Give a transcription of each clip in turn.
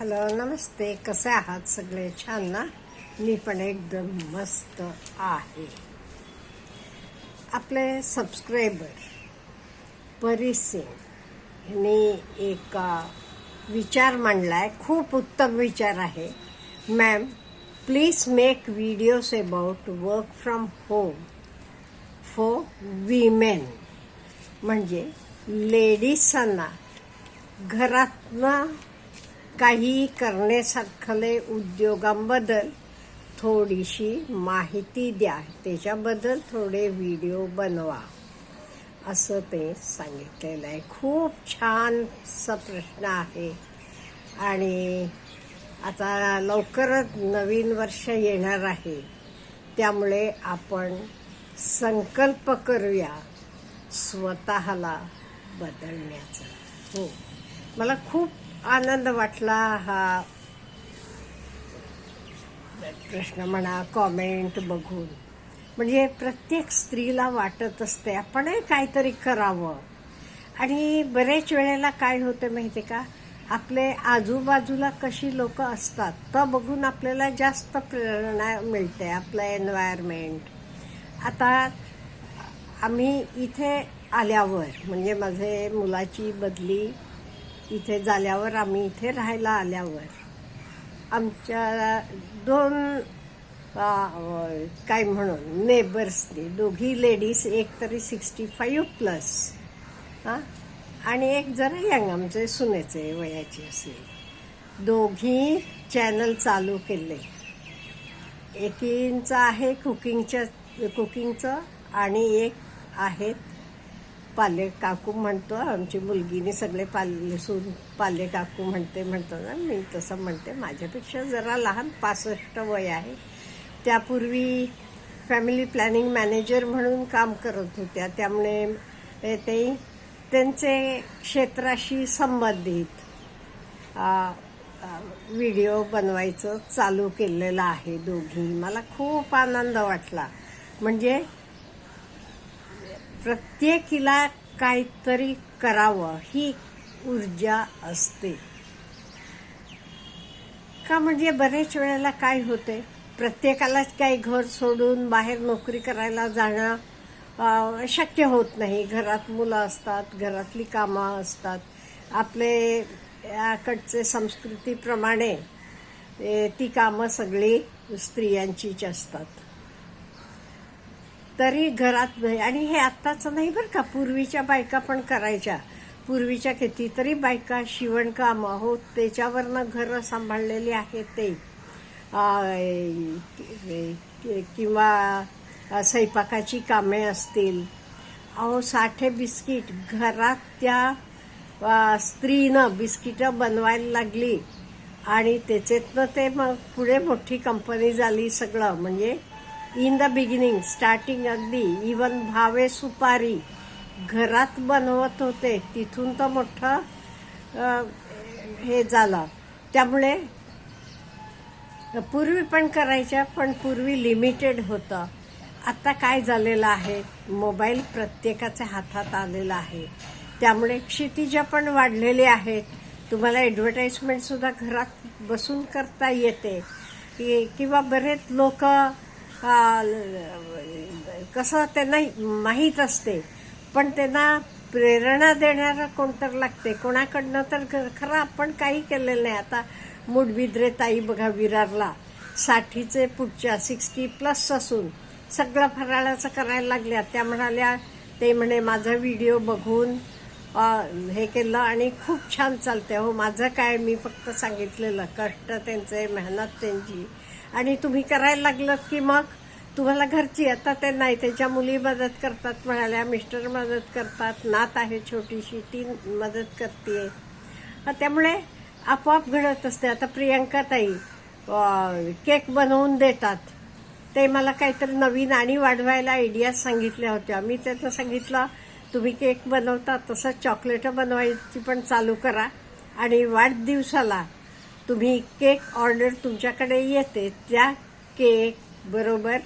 Hello नमस्ते. कसे आहात सगळे? छान ना? मी पण एकदम मस्त आहे. आपले सबस्क्रायबर परी सिंग यांनी एक विचार मांडला आहे खूप उत्तम विचार आहे. Ma'am please make videos about work from home for women म्हणजे लेडीजांना घरातनं काही करण्यासारखले उद्योगांबद्दल थोडीशी माहिती द्या. त्याच्याबद्दल थोडे व्हिडिओ बनवा. असं ते सांगितलेलं आहे. खूप छानसा प्रश्न आहे. आणि आता लवकरच नवीन वर्ष येणार आहे. त्यामुळे आपण संकल्प करूया स्वतःला बदलण्याचा. हो. मला खूप आनंद वाटला हा. प्रश्न म्हणा कॉमेंट बघून. म्हणजे प्रत्येक स्त्रीला वाटत असते आपणही काहीतरी करावं. आणि बरेच वेळेला काय होतं माहिती का? आपले आजूबाजूला कशी लोक असतात तर बघून आपल्याला जास्त प्रेरणा मिळते आपलं एन्व्हायरमेंट आता आम्ही इथे आल्यावर म्हणजे माझे मुलाची बदली इथे झाल्यावर आम्ही इथे राहायला आल्यावर. आमच्या दोन काय म्हणून नेबर्सने दोघी लेडीज एक तरी सिक्स्टी फाईव्ह प्लस. हां? आणि एक जरा यंग आमचे सुनेचे वयाचे असेल. दोघी चॅनल चालू केले. एकींचं आहे कुकिंगच्या कुकिंगचं आणि एक आहेत पाले काकू म्हणतो आमची मुलगीने सगळे पाले सून पाले काकू म्हणते म्हणतो ना मी तसं म्हणते माझ्यापेक्षा जरा लहान पासष्ट वय आहे. त्यापूर्वी फॅमिली प्लॅनिंग मॅनेजर म्हणून काम करत होत्या. त्यामुळे ते- त्यांचे क्षेत्राशी संबंधित व्हिडिओ बनवायचं चालू केलेलं आहे दोघी. मला खूप आनंद वाटला. म्हणजे प्रत्येकीला काहीतरी करावं ही ऊर्जा असते. का म्हणजे बरेच वेळेला काय होते? प्रत्येकालाच काही घर सोडून बाहेर नोकरी करायला जाणं शक्य होत नाही. घरात मुलं असतात घरातली कामं असतात. आपले याकडचे संस्कृतीप्रमाणे ती कामं सगळी स्त्रियांचीच असतात. तरी घरात नाही. आणि हे आत्ताचं नाही बरं का पूर्वीच्या बायका पण करायच्या. पूर्वीच्या कितीतरी बायका शिवणकाम हो त्याच्यावरनं घरं सांभाळलेली आहेत ते. किंवा स्वयंपाकाची कामे असतील. अहो साठे बिस्किट घरात त्या स्त्रीनं बिस्किटं बनवायला लागली. आणि त्याच्यातनं ते मग पुढे मोठी कंपनी झाली सगळं. म्हणजे इन द बिगिनिंग स्टार्टिंग अगदी इवन भावे सुपारी घरात बनवत होते तिथून तर मोठं हे झालं. त्यामुळे पूर्वी पण करायच्या पण पूर्वी लिमिटेड होतं. आता काय झालेलं आहे? मोबाईल प्रत्येकाच्या हातात आलेला आहे. त्यामुळे क्षितिजा पण वाढलेली आहेत. तुम्हाला ॲडव्हर्टाईजमेंटसुद्धा घरात बसून करता येते. किंवा बरेच लोक कसं त्यांना माहीत असते पण त्यांना प्रेरणा देणारं कोणतर लागते. कोणाकडनं तर ख- खरं आपण काही केलेलं नाही. आता मुठबिद्रे ताई बघा विरारला. साठीचे पुढच्या सिक्स्टी प्लस असून सगळं फराळाचं करायला लागल्या. त्या म्हणाल्या ते म्हणे माझा व्हिडिओ बघून हे केलं आणि खूप छान चालते हो माझं काय मी फक्त सांगितलेलं. कष्ट त्यांचे मेहनत त्यांची. आणि तुम्ही करायला लागलं की मग तुम्हाला घरची आता ते नाही त्याच्या मुली मदत करतात म्हणाल्या मिस्टर मदत करतात नात आहे छोटीशी ती मदत करते त्यामुळे आपोआप घडत असते. आता प्रियंका ताई केक बनवून देतात. ते मला काहीतरी नवीन आणि वाढवायला आयडियाज सांगितल्या होत्या. मी त्याचं सांगितलं तुम्ही केक बनवता तसं चॉकलेटं बनवायची पण चालू करा आणि वाढदिवसाला तुम्ही केक ऑर्डर तुमच्याकडे येते. त्या केक बरोबर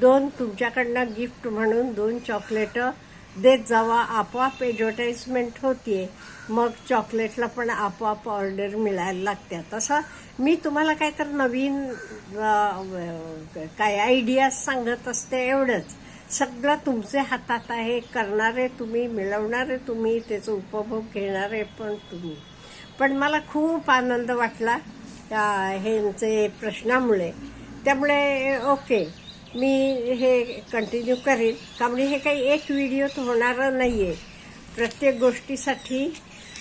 दोन तुमच्याकडनं गिफ्ट म्हणून दोन चॉकलेटं देत जावा. आपोआप ॲडव्हर्टाईजमेंट होते मग चॉकलेटला पण आपोआप ऑर्डर मिळायला लागते तसं मी तुम्हाला काय तर नवीन काय आयडियाज सांगत असते एवढंच. सगळं तुमचे हातात आहे. करणारे तुम्ही मिळवणारे तुम्ही त्याचा उपभोग घेणारे पण तुम्ही. पण मला खूप आनंद वाटला त्या ह्यांचे प्रश्नामुळे. त्यामुळे ओके मी हे कंटिन्यू करेन. का म्हणजे हे काही एक व्हिडिओत होणारं नाही आहे प्रत्येक गोष्टीसाठी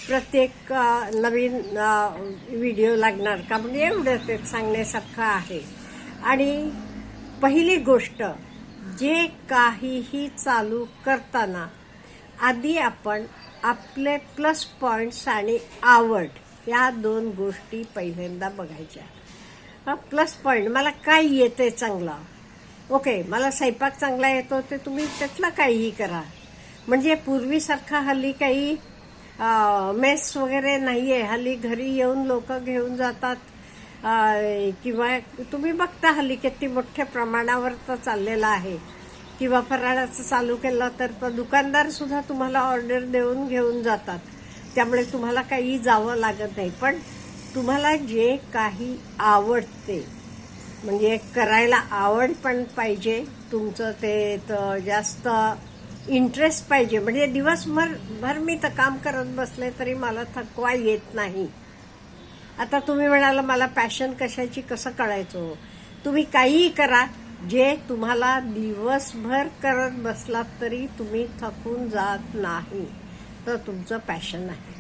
प्रत्येक नवीन व्हिडिओ लागणार. का म्हणजे एवढं ते सांगण्यासारखं आहे. आणि पहिली गोष्ट जे काहीही चालू करताना आधी आपण आपले प्लस पॉईंट्स आणि आवड या दोन गोष्टी पहिल्यांदा बघायच्या. प्लस पॉईंट मला काय येते चांगलं? ओके मला स्वयंपाक चांगला येतो ते तुम्ही त्यातलं काहीही करा. म्हणजे पूर्वीसारखा हल्ली काही मेस वगैरे नाही आहे हल्ली घरी येऊन लोक घेऊन जातात. किंवा तुम्ही बघता हल्ली किती मोठ्या प्रमाणावर तर चाललेलं आहे. किंवा फराळाचं चालू केलं तर दुकानदार सुद्धा तुम्हाला ऑर्डर देऊन घेऊन जातात. त्यामुळे तुम्हाला काही जावं लागत नाही. पण तुम्हाला जे काही आवडते म्हणजे करायला आवड पण पाहिजे तुमचं ते तर जास्त इंटरेस्ट पाहिजे. म्हणजे दिवसभर भर मी तर काम करत बसले तरी मला थकवा येत नाही. आता तुम्ही म्हणाला मला पॅशन कशाची कसं कळायचं? तुम्ही काहीही करा जे तुम्हाला दिवसभर करत बसलात तरी तुम्ही थकून जात नाही. तर तुमचं पॅशन आहे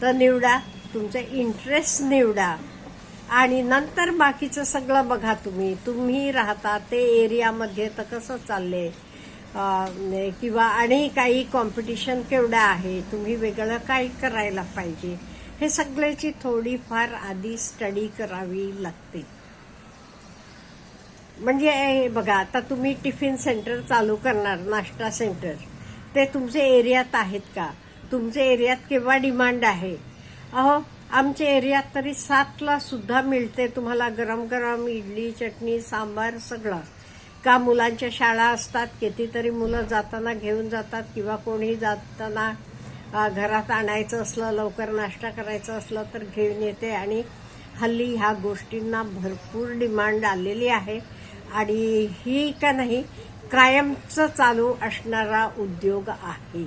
तर निवडा तुमचं इंटरेस्ट निवडा. आणि नंतर बाकीचं सगळं बघा तुम्ही. तुम्ही राहता ते एरियामध्ये तर कसं चालले किंवा आणि काही कॉम्पिटिशन केवढं आहे? तुम्ही वेगळं काय करायला पाहिजे? हे सगळ्याची थोडीफार आधी स्टडी करावी लागते. म्हणजे बघा आता तुम्ही टिफिन सेंटर चालू करणार नाश्ता सेंटर. ते तुमचे एरियात आहेत का? तुमच्या एरियात केव्हा डिमांड आहे? अहो आमच्या एरियात तरी सातला सुद्धा मिळते तुम्हाला गरम गरम इडली चटणी सांबार सगळं. का मुलांच्या शाळा असतात कितीतरी मुलं जाताना घेऊन जातात किंवा कोणी जाताना घरात आणायचं असलं लवकर नाश्ता करायचं असलं तर घेऊन येते आणि हल्ली ह्या गोष्टींना भरपूर डिमांड आलेली आहे. आणि ही का नाही कायमचं चालू असणारा उद्योग आहे.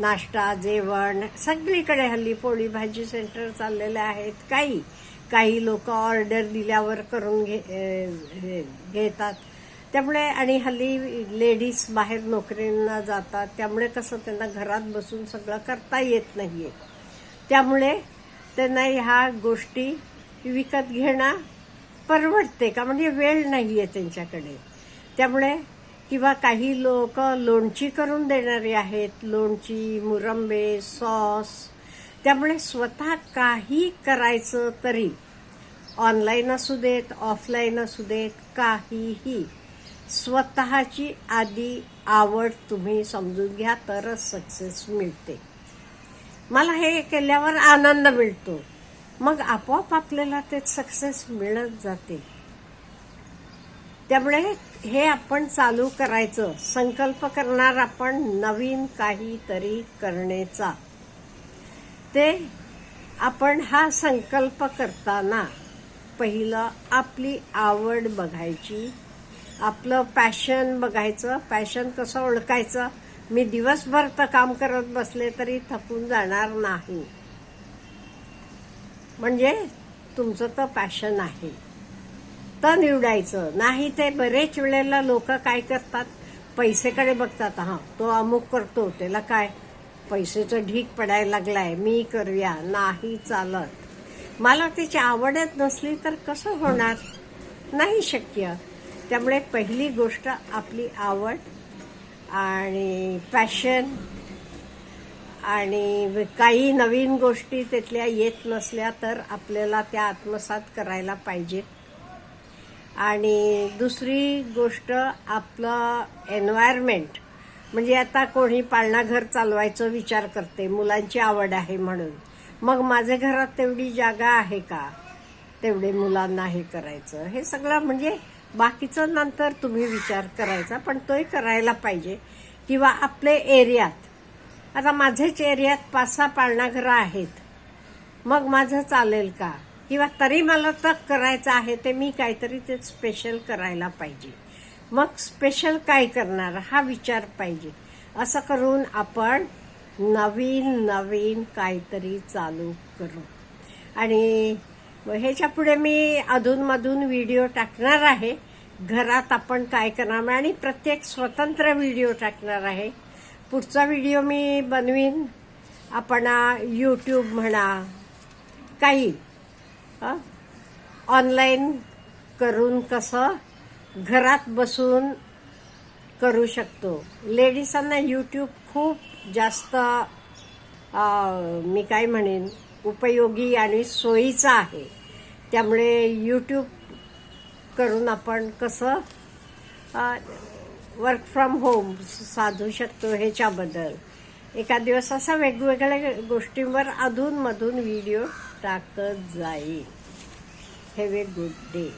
नाश्ता जेवण सगळीकडे हल्ली पोळी भाजी सेंटर चाललेले आहेत. काही काही लोक ऑर्डर दिल्यावर करून घे घेतात. त्यामुळे आणि हल्ली लेडीज बाहेर नोकरींना जातात. त्यामुळे कसं त्यांना घरात बसून सगळं करता येत नाही आहे त्यामुळे त्यांना ह्या गोष्टी विकत घेणं परवडते का? म्हणजे वेळ नाही आहे त्यांच्याकडे. त्यामुळे किंवा काही लोक लोणची करून देणारी आहेत. लोणची मुरंबे सॉस. त्यामुळे स्वतः काही करायचं तरी ऑनलाईन असू देत ऑफलाईन असू देत काहीही. स्वतःची आधी आवड तुम्ही समजून घ्या तरच सक्सेस मिळते. मला हे केल्यावर आनंद मिळतो. मग आपोआप आपल्याला ते सक्सेस मिळत जाते. त्यामुळे हे आपण चालू करायचं. संकल्प करणार आपण नवीन काहीतरी करण्याचा. ते आपण हा संकल्प करताना पहिलं आपली आवड बघायची. आपलं पॅशन बघायचं. पॅशन कसं ओळखायचं? मी दिवसभर तर काम करत बसले तरी थकून जाणार नाही. म्हणजे तुमचं तर पॅशन आहे. तर निवडायचं. नाही ते बरेच वेळेला लोक काय करतात? पैसेकडे बघतात. हा तो अमुक करतो त्याला काय? पैसेचं ढीक पडायला लागलाय मी करूया. नाही चालत. मला त्याची आवडच नसली तर कसं होणार? नाही शक्य. त्यामुळे पहिली गोष्ट आपली आवड आणि पॅशन आणि काही नवीन गोष्टी तिथल्या येत नसल्या तर आपल्याला त्या आत्मसात करायला पाहिजे. आणि दुसरी गोष्ट आपलं एन्व्हायरमेंट म्हणजे आता कोणी पाळणाघर चालवायचं विचार करते मुलांची आवड आहे म्हणून. मग माझ्या घरात तेवढी जागा आहे का? तेवढे मुलांना हे करायचं. हे सगळं म्हणजे बाकीचं नंतर तुम्ही विचार करायचा पण तोही करायला पाहिजे. किंवा आपले एरियात आता माझ्याच एरियात पाच सहा पाळणाघरं आहेत. मग माझं चालेल का? किंवा तरी मला तक करायचं आहे ते मी काहीतरी ते स्पेशल करायला पाहिजे. मग स्पेशल काय करणार? हा विचार पाहिजे. असं करून आपण नवीन नवीन काहीतरी चालू करू. आणि ह्याच्या पुढे मी अधूनमधून व्हिडिओ टाकणार आहे. घरात आपण काय करणार? आणि प्रत्येक स्वतंत्र व्हिडिओ टाकणार आहे. पुढचा व्हिडिओ मी बनवीन. आपण यूट्यूब म्हणा काही ऑनलाईन करून कसं घरात बसून करू शकतो. लेडीजांना यूट्यूब खूप जास्त मी काय म्हणेन उपयोगी आणि सोयीचा आहे. त्यामुळे यूट्यूब करून आपण कसं वर्क फ्रॉम होम साधू शकतो ह्याच्याबद्दल. एका दिवस असा वेगवेगळ्या गोष्टींवर अधूनमधून व्हिडिओ टाकत जाईल हॅव ए गुड डे